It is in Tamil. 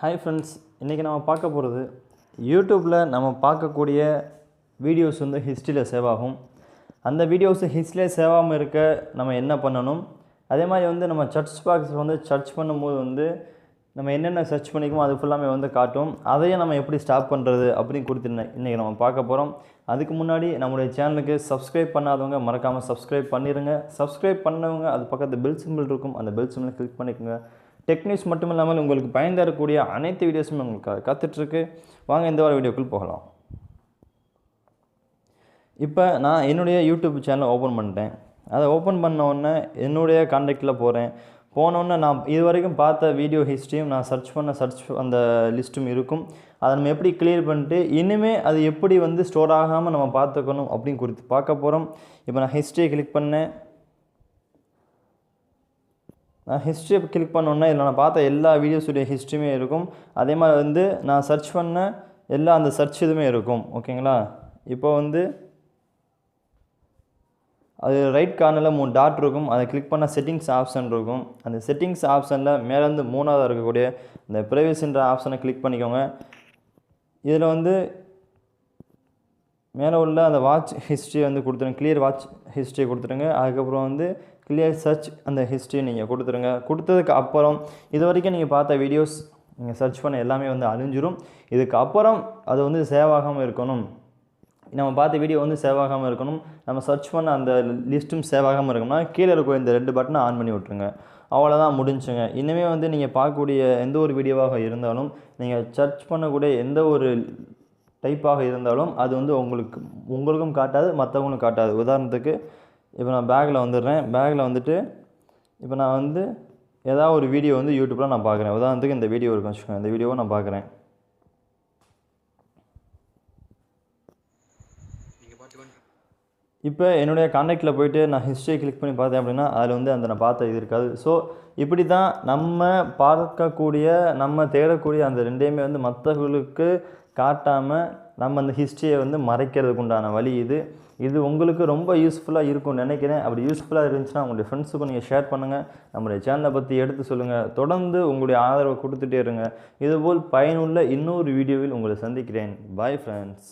ஹாய் ஃப்ரெண்ட்ஸ் இன்றைக்கி நம்ம பார்க்க போகிறது யூடியூப்பில் நம்ம பார்க்கக்கூடிய வீடியோஸ் வந்து ஹிஸ்ட்ரியில் சேவ் ஆகும் அந்த வீடியோஸ் ஹிஸ்ட்ரியில் சேவ் ஆகாமல் இருக்க நம்ம என்ன பண்ணணும்? அதே மாதிரி வந்து நம்ம சர்ச் பாக்ஸ் வந்து சர்ச் பண்ணும்போது வந்து நம்ம என்னென்ன சர்ச் பண்ணிக்கோமோ அது ஃபுல்லாமே வந்து காட்டும். அதையும் நம்ம எப்படி ஸ்டாப் பண்ணுறது அப்படின்னு கொடுத்து இன்றைக்கி நம்ம பார்க்க போகிறோம் அதுக்கு முன்னாடி நம்மளுடைய சேனலுக்கு சப்ஸ்கிரைப் பண்ணாதவங்க மறக்காமல் சப்ஸ்கிரைப் பண்ணிடுங்க சப்ஸ்கிரைப் பண்ணவங்க அது பக்கத்து பெல் சிம்பிள் இருக்கும். அந்த பெல் சிம்பிளை கிளிக் பண்ணிக்கோங்க. டெக் நியூஸ் மட்டும் இல்லாமல் உங்களுக்கு பயன் தரக்கூடிய அனைத்து வீடியோஸும் உங்களுக்கு காத்துட்ருக்கு. வாங்க இந்த வார வீடியோக்குள் போகலாம். இப்போ நான் என்னுடைய யூடியூப் சேனலை ஓப்பன் பண்ணிட்டேன். அதை ஓப்பன் பண்ண உடனே என்னுடைய காண்டாக்டில் போகிறேன் போனோடனே நான் இது வரைக்கும் பார்த்த வீடியோ ஹிஸ்ட்ரியும் நான் சர்ச் பண்ண சர்ச் அந்த லிஸ்ட்டும் இருக்கும். அதை நம்ம எப்படி கிளியர் பண்ணிட்டு இனிமே அது எப்படி வந்து ஸ்டோர் ஆகாமல் நம்ம பார்த்துக்கணும் அப்படின்னு குறித்து பார்க்க போகிறோம் இப்போ நான் ஹிஸ்ட்ரியை கிளிக் பண்ணேன். நான் ஹிஸ்ட்ரியை கிளிக் பண்ணோன்னா இதில் நான் பார்த்த எல்லா வீடியோஸுடைய ஹிஸ்ட்ரியுமே இருக்கும். அதே மாதிரி வந்து நான் சர்ச் பண்ண எல்லா அந்த சர்ச் இதுவுமே இருக்கும். ஓகேங்களா இப்போ வந்து அது ரைட் கார்னரில் மூணு டாட் இருக்கும். அதை கிளிக் பண்ணால் செட்டிங்ஸ் ஆப்ஷன் இருக்கும். அந்த செட்டிங்ஸ் ஆப்ஷனில் மேலேருந்து மூணாவது இருக்கக்கூடிய இந்த ப்ரைவசின்ற ஆப்ஷனை கிளிக் பண்ணிக்கோங்க. இதில் வந்து மேலே உள்ள அந்த வாட்ச் ஹிஸ்ட்ரி வந்து கொடுத்துருங்க. கிளியர் வாட்ச் ஹிஸ்ட்ரி கொடுத்துருங்க. அதுக்கப்புறம் வந்து கிளியர் சர்ச் அந்த ஹிஸ்ட்ரி நீங்கள் கொடுத்துருங்க. கொடுத்ததுக்கு அப்புறம் இது வரைக்கும் நீங்கள் பார்த்த வீடியோஸ் நீங்கள் சர்ச் பண்ண எல்லாமே வந்து அழிஞ்சிரும். இதுக்கு அப்புறம் அது வந்து சேவ் ஆகாமல் இருக்கணும். நம்ம பார்த்த வீடியோ வந்து சேவ் ஆகாமல் இருக்கணும். நம்ம சர்ச் பண்ண அந்த லிஸ்ட்டும் சேவ் ஆகாமல் இருக்கணும்னா கீழே இருக்கிற இந்த ரெண்டு பட்டனை ஆன் பண்ணி விட்ருங்க அவ்வளோதான் முடிஞ்சுங்க. இனிமே வந்து நீங்கள் பார்க்கக்கூடிய எந்த ஒரு வீடியோவாக இருந்தாலும் நீங்கள் சர்ச் பண்ணக்கூடிய எந்த ஒரு டைப்பாக இருந்தாலும் அது வந்து உங்களுக்கு உங்களுக்கும் காட்டாது மற்றவங்களுக்கும் காட்டாது. உதாரணத்துக்கு இப்போ நான் பேக்கில் வந்துடுறேன். பேக்கில் வந்துட்டு இப்போ நான் வந்து ஏதாவது ஒரு வீடியோ வந்து யூடியூப்பில் நான் பார்க்குறேன். உதாரணத்துக்கு இந்த வீடியோ இருக்கும் வச்சுக்கோங்க. இந்த வீடியோவை நான் பார்க்குறேன். இப்போ என்னுடைய காண்டாக்டில் போயிட்டு நான் ஹிஸ்ட்ரி கிளிக் பண்ணி பார்த்தேன் அப்படின்னா அதில் வந்து அந்த நான் பார்த்த இது இருக்காது. ஸோ இப்படி தான் நம்ம பார்க்கக்கூடிய நம்ம தேடக்கூடிய அந்த ரெண்டையுமே வந்து மற்றவர்களுக்கு காட்டாமல் நம்ம அந்த ஹிஸ்ட்ரியை வந்து மறைக்கிறதுக்கு உண்டான வழி இது. இது உங்களுக்கு ரொம்ப யூஸ்ஃபுல்லாக இருக்கும்னு நினைக்கிறேன். அப்படி யூஸ்ஃபுல்லாக இருந்துச்சுன்னா உங்களுடைய ஃப்ரெண்ட்ஸுக்கும் நீங்கள் ஷேர் பண்ணுங்கள் நம்மளுடைய சேனலை பற்றி எடுத்து சொல்லுங்கள் தொடர்ந்து உங்களுடைய ஆதரவை கொடுத்துட்டே இருங்க. இதுபோல் பயனுள்ள இன்னொரு வீடியோவில் உங்களை சந்திக்கிறேன். Bye friends